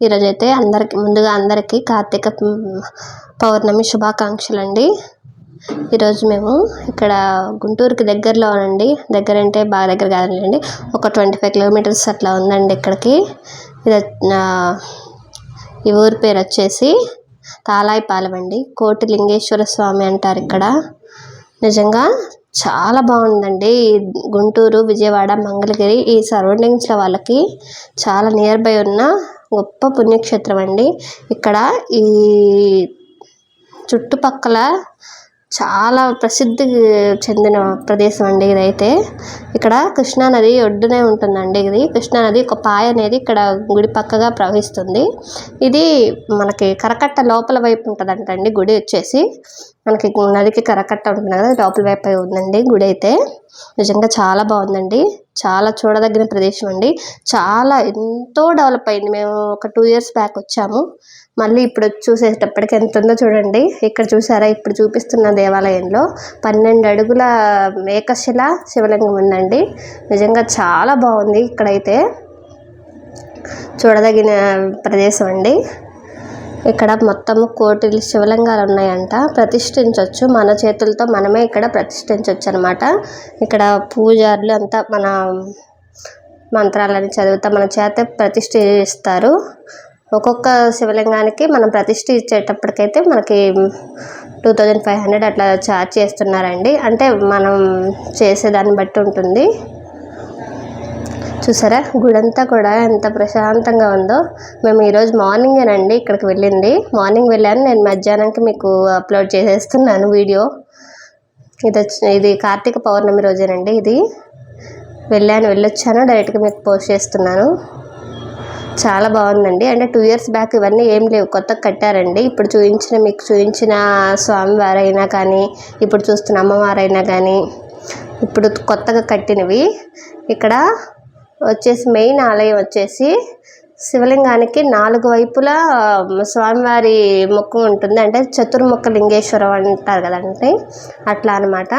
ఈరోజైతే అందరికి ముందుగా అందరికీ కార్తీక పౌర్ణమి శుభాకాంక్షలు అండి ఈరోజు మేము ఇక్కడ గుంటూరుకి దగ్గరలో అండి దగ్గర అంటే బాగా దగ్గర కాదండి. ఒక ట్వంటీ ఫైవ్ కిలోమీటర్స్ అట్లా ఉందండి ఇక్కడికి. ఇది ఈ ఊరి పేరు వచ్చేసి తాలాయిపాలెం అండి. కోటి లింగేశ్వర స్వామి అంటారు ఇక్కడ. నిజంగా చాలా బాగుందండి. గుంటూరు విజయవాడ మంగళగిరి ఈ సరౌండింగ్స్లో వాళ్ళకి చాలా నియర్ బై ఉన్న గొప్ప పుణ్యక్షేత్రం అండి. ఇక్కడ ఈ చుట్టుపక్కల చాలా ప్రసిద్ధి చెందిన ప్రదేశం అండి ఇదైతే. ఇక్కడ కృష్ణానది ఒడ్డునే ఉంటుందండి ఇది. కృష్ణానది ఒక పాయ అనేది ఇక్కడ గుడి పక్కగా ప్రవహిస్తుంది. ఇది మనకి కరకట్ట లోపల వైపు ఉంటుందంటండి గుడి వచ్చేసి. మనకి నదికి కరకట్ట ఉంటుంది కదా లోపల వైపు ఉందండి గుడి అయితే. నిజంగా చాలా బాగుందండి. చాలా చూడదగిన ప్రదేశం అండి. చాలా ఎంతో డెవలప్ అయింది. మేము ఒక టూ ఇయర్స్ బ్యాక్ వచ్చాము. మళ్ళీ ఇప్పుడు చూసేటప్పటికి ఎంత ఉందో చూడండి. ఇక్కడ చూసారా? ఇప్పుడు చూపిస్తున్న దేవాలయంలో పన్నెండు అడుగుల ఏకశిల శివలింగం ఉందండి. నిజంగా చాలా బాగుంది ఇక్కడైతే. చూడదగిన ప్రదేశం అండి. ఇక్కడ మొత్తం కోటి శివలింగాలు ఉన్నాయంట ప్రతిష్ఠించవచ్చు మన చేతులతో మనమే ఇక్కడ ప్రతిష్ఠించవచ్చు అనమాట ఇక్కడ పూజారులు అంతా మన మంత్రాలని చదివితే మన చేత ప్రతిష్ఠిస్తారు. ఒక్కొక్క శివలింగానికి మనం ప్రతిష్ఠ ఇచ్చేటప్పటికైతే మనకి టూ థౌజండ్ ఫైవ్ హండ్రెడ్ అట్లా ఛార్జ్ చేస్తున్నారండి. అంటే మనం చేసేదాన్ని బట్టి ఉంటుంది. చూసారా? గుడంతా కూడా ఎంత ప్రశాంతంగా ఉందో. మేము ఈరోజు మార్నింగేనండి ఇక్కడికి వెళ్ళింది. మార్నింగ్ వెళ్ళాను. నేను మధ్యాహ్నంకి మీకు అప్లోడ్ చేసేస్తున్నాను వీడియో. ఇది వచ్చి ఇది కార్తీక పౌర్ణమి రోజేనండి ఇది. వెళ్ళాను వెళ్ళొచ్చాను. డైరెక్ట్గా మీకు పోస్ట్ చేస్తున్నాను. చాలా బాగుందండి. అంటే టూ ఇయర్స్ బ్యాక్ ఇవన్నీ ఏం లేవు. కొత్తగా కట్టారండి. ఇప్పుడు చూపించిన మీకు చూపించిన స్వామివారైనా కానీ ఇప్పుడు చూస్తున్న అమ్మవారైనా కానీ ఇప్పుడు కొత్తగా కట్టినవి. ఇక్కడ వచ్చేసి మెయిన్ ఆలయం వచ్చేసి శివలింగానికి నాలుగు వైపులా స్వామివారి ముఖం ఉంటుంది. అంటే చతుర్ముఖ లింగేశ్వరం అంటారు కదండి. అట్లా అనమాట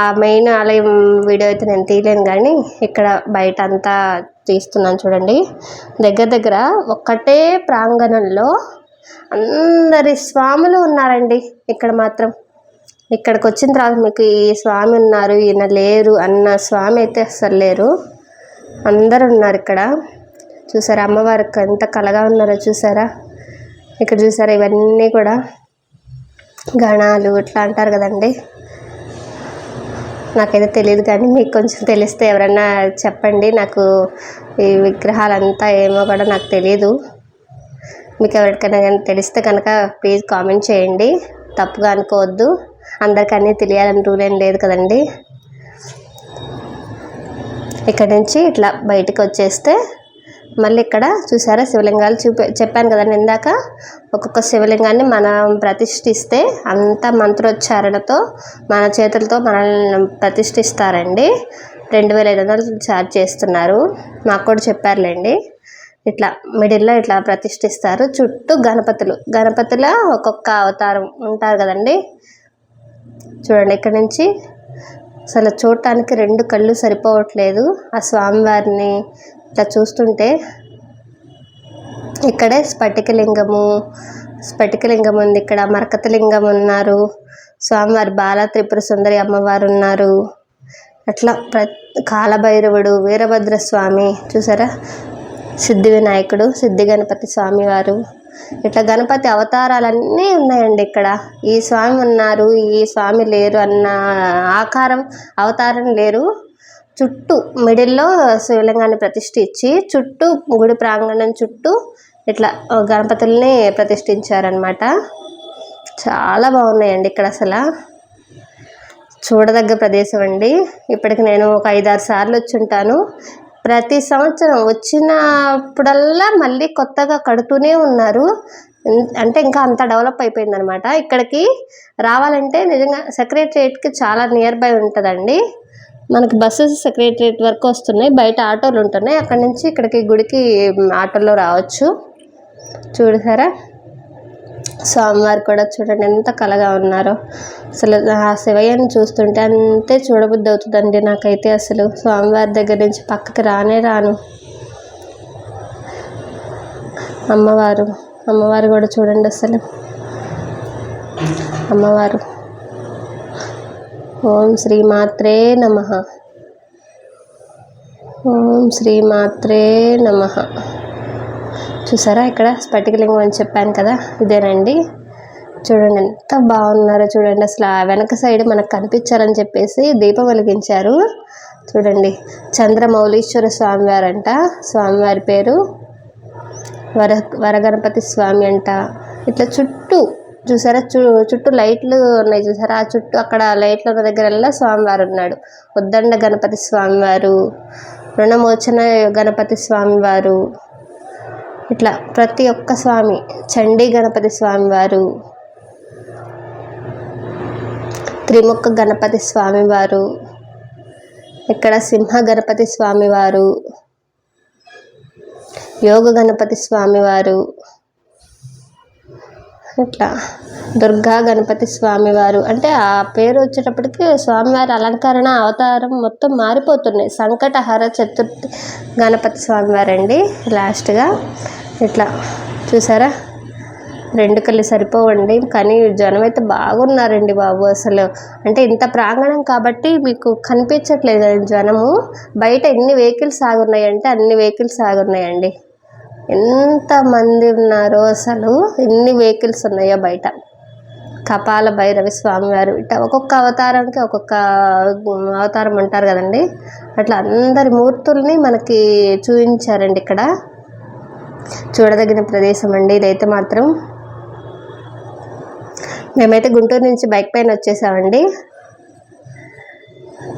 ఆ మెయిన్ ఆలయం వీడియో అయితే నేను తీయలేను కానీ ఇక్కడ బయట అంతా తీస్తున్నాను చూడండి. దగ్గర దగ్గర ఒక్కటే ప్రాంగణంలో అందరి స్వాములు ఉన్నారండి ఇక్కడ మాత్రం. ఇక్కడికి వచ్చిన తర్వాత మీకు ఈ స్వామి ఉన్నారు ఈయన లేరు అన్న స్వామి అయితే అస్సలు లేరు. అందరు ఉన్నారు ఇక్కడ. చూసారా అమ్మవారికి ఎంత కలగా ఉన్నారో చూసారా? ఇక్కడ చూసారా ఇవన్నీ కూడా గణాలు ఇట్లా అంటారు కదండి. నాకైతే తెలియదు కానీ మీకు కొంచెం తెలిస్తే ఎవరన్నా చెప్పండి. నాకు ఈ విగ్రహాలంతా ఏమో కూడా నాకు తెలియదు మీకు ఎవరికైనా కానీ తెలిస్తే కనుక ప్లీజ్ కామెంట్ చేయండి. తప్పుగా అనుకోవద్దు. అందరికీ అన్నీ తెలియాలని రూల్ ఏం లేదు కదండి. ఇక్కడ నుంచి ఇట్లా బయటకు వచ్చేస్తే మళ్ళీ ఇక్కడ చూసారా శివలింగాలు చూపి చెప్పాను కదండి ఇందాక. ఒక్కొక్క శివలింగాన్ని మనం ప్రతిష్ఠిస్తే అంత మంత్రోచ్చారణతో మన చేతులతో మనల్ని ప్రతిష్ఠిస్తారండి. రెండు వేల ఐదు వందలు ఛార్జ్ చేస్తున్నారు. మాకు కూడా చెప్పారులేండి. ఇట్లా మిడిల్లో ఇట్లా ప్రతిష్ఠిస్తారు. చుట్టూ గణపతులు. గణపతుల ఒక్కొక్క అవతారం ఉంటారు కదండి. చూడండి ఇక్కడ నుంచి అసలు చూడటానికి రెండు కళ్ళు సరిపోవట్లేదు. ఆ స్వామివారిని ఇట్లా చూస్తుంటే ఇక్కడే స్ఫటికలింగము స్ఫటికలింగం ఉంది ఇక్కడ మరకతలింగం ఉన్నారు స్వామివారి బాల త్రిపుర సుందరి అమ్మవారు ఉన్నారు. అట్లా ప్ర కాలభైరవుడు వీరభద్ర స్వామి చూసారా? సిద్ధి వినాయకుడు సిద్ధి గణపతి స్వామివారు. ఇట్లా గణపతి అవతారాలన్నీ ఉన్నాయండి ఇక్కడ. ఈ స్వామి ఉన్నారు ఈ స్వామి లేరు అన్న ఆకారం అవతారం లేరు. చుట్టూ మిడిల్లో శివలింగాన్ని ప్రతిష్ఠించి చుట్టూ గుడి ప్రాంగణం చుట్టూ ఇట్లా గణపతుల్ని ప్రతిష్ఠించారనమాట చాలా బాగున్నాయండి ఇక్కడ అసలు. చూడదగ్గ ప్రదేశం అండి ఇప్పటికి నేను ఒక ఐదారు సార్లు వచ్చి ఉంటాను. ప్రతి సంవత్సరం వచ్చినప్పుడల్లా మళ్ళీ కొత్తగా కడుతూనే ఉన్నారు. అంటే ఇంకా అంత డెవలప్ అయిపోయింది అనమాట ఇక్కడికి రావాలంటే నిజంగా సెక్రటరియట్కి చాలా నియర్ బై ఉంటుందండి. మనకి బస్సెస్ సెక్రటరియట్ వరకు వస్తున్నాయి. బయట ఆటోలు ఉంటున్నాయి. అక్కడ నుంచి ఇక్కడికి గుడికి ఆటోలో రావచ్చు. చూసారా స్వామివారు కూడా చూడండి ఎంత కలగా ఉన్నారో. అసలు ఆ శివయ్యని చూస్తుంటే అంతే చూడబుద్ధి అవుతుందండి నాకైతే అసలు. స్వామివారి దగ్గర నుంచి పక్కకి రానే రాను. అమ్మవారు అమ్మవారు కూడా చూడండి అసలు. అమ్మవారు. ఓం శ్రీ మాత్రే నమ. ఓం శ్రీ మాత్రే నమ. చూసారా? ఇక్కడ స్ఫటికలింగం అని చెప్పాను కదా ఇదేనండి. చూడండి ఎంత బాగున్నారో చూడండి. అసలు ఆ వెనక సైడ్ మనకు కనిపించాలని చెప్పేసి దీపం వెలిగించారు. చూడండి చంద్రమౌళీశ్వర స్వామివారంట. స్వామివారి పేరు వర వరగణపతి స్వామి అంట. ఇట్లా చుట్టూ చూసారా? చు చుట్టూ లైట్లు ఉన్నాయి చూసారా? ఆ చుట్టూ అక్కడ లైట్లు ఉన్న దగ్గరల్లా స్వామివారు ఉన్నాడు. ఉద్దండ గణపతి స్వామివారు రుణమోచన గణపతి స్వామివారు ఇట్లా ప్రతి ఒక్క స్వామి చండీ గణపతి స్వామివారు త్రిముఖ గణపతి స్వామివారు ఇక్కడ సింహ గణపతి స్వామివారు యోగ గణపతి స్వామివారు ఇట్లా దుర్గా గణపతి స్వామివారు అంటే ఆ పేరు వచ్చేటప్పటికి స్వామివారి అలంకరణ అవతారం మొత్తం మారిపోతున్నాయి. సంకటహర చతుర్థి గణపతి స్వామివారు అండి లాస్ట్గా ఇట్లా చూసారా? రెండు కళ్ళు సరిపోవండి. కానీ జనం అయితే బాగున్నారండి బాబు అసలు. అంటే ఇంత ప్రాంగణం కాబట్టి మీకు కనిపించట్లేదు జనము. బయట ఎన్ని వెహికల్స్ ఆగున్నాయంటే అన్ని వెహికల్స్ ఆగున్నాయండి. ఎంతమంది ఉన్నారో అసలు. ఎన్ని వెహికల్స్ ఉన్నాయో బయట. కపాల భైరవి స్వామివారు ఇట్లా ఒక్కొక్క అవతారానికి ఒక్కొక్క అవతారం అంటారు కదండి. అట్లా అందరి మూర్తుల్ని మనకి చూపించారండి ఇక్కడ. చూడదగిన ప్రదేశం అండి. ఇదైతే మాత్రం మేమైతే గుంటూరు నుంచి బైక్ పైన వచ్చేసామండి.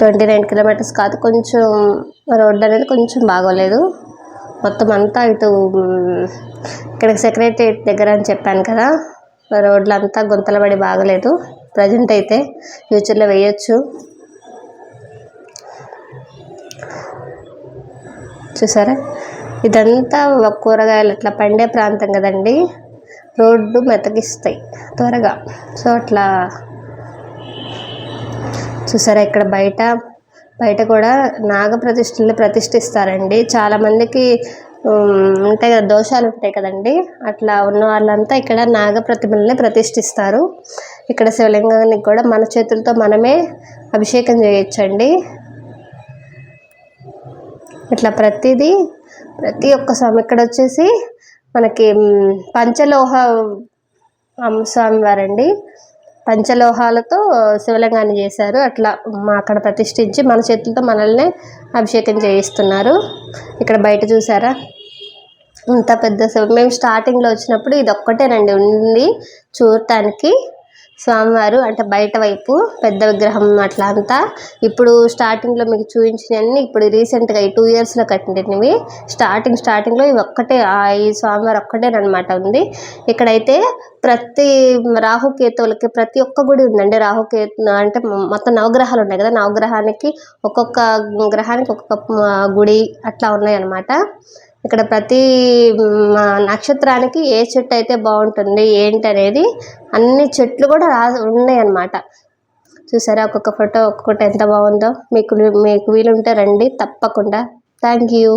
ట్వంటీ నైన్ కిలోమీటర్స్ కాదు కొంచెం రోడ్డు అనేది కొంచెం బాగోలేదు. మొత్తం అంతా ఇటు ఇక్కడ సెక్రటరియట్ దగ్గర అని చెప్పాను కదా రోడ్లు అంతా గుంతలబడి పడి బాగలేదు. ప్రజెంట్ అయితే ఫ్యూచర్లో వేయచ్చు. చూసారా? ఇదంతా కూరగాయలు. అట్లా పండే ప్రాంతం కదండి. రోడ్డు మెతకిస్తాయి. త్వరగా. సో అట్లా చూసారా ఇక్కడ బయట? బయట కూడా నాగ ప్రతిష్ఠిస్తారండి. చాలామందికి ఉంటాయి కదా దోషాలు ఉంటాయి కదండి. అట్లా ఉన్న వాళ్ళంతా ఇక్కడ నాగ ప్రతిమల్ని ప్రతిష్ఠిస్తారు. ఇక్కడ శివలింగానికి కూడా మన చేతులతో మనమే అభిషేకం చేయొచ్చండి. ఇట్లా ప్రతిదీ ప్రతి ఒక్క స్వామి ఇక్కడ వచ్చేసి మనకి పంచలోహ స్వామి వారండి. పంచలోహాలతో శివలింగాన్ని చేశారు. అట్లా మా అక్కడ ప్రతిష్ఠించి మన చేతులతో మనల్ని అభిషేకం చేయిస్తున్నారు. ఇక్కడ బయట చూసారా? ఇంత పెద్ద మేము స్టార్టింగ్లో వచ్చినప్పుడు ఇది ఒక్కటేనండి ఉంది చూడటానికి. స్వామివారు అంటే బయట వైపు పెద్ద విగ్రహం అట్లా అంతా ఇప్పుడు స్టార్టింగ్లో మీకు చూపించినవన్నీ ఇప్పుడు రీసెంట్గా ఈ టూ ఇయర్స్లో కట్టినవి. స్టార్టింగ్ స్టార్టింగ్లో ఇవి ఒక్కటే ఈ స్వామివారు ఒక్కటేనమాట ఉంది. ఇక్కడైతే ప్రతి రాహుకేతువులకి ప్రతి ఒక్క గుడి ఉందండి. రాహుకేతు అంటే మొత్తం నవగ్రహాలు ఉన్నాయి కదా. నవగ్రహానికి ఒక్కొక్క గ్రహానికి ఒక్కొక్క గుడి అట్లా ఉన్నాయన్నమాట. ఇక్కడ ప్రతి నక్షత్రానికి ఏ చెట్టు అయితే బాగుంటుంది ఏంటి అనేది అన్ని చెట్లు కూడా రా ఉన్నాయన్నమాట. చూసారా ఒక్కొక్క ఫోటో ఒక్కొక్కటి ఎంత బాగుందో. మీకు మీకు వీలుంటే రండి తప్పకుండా. Thank you.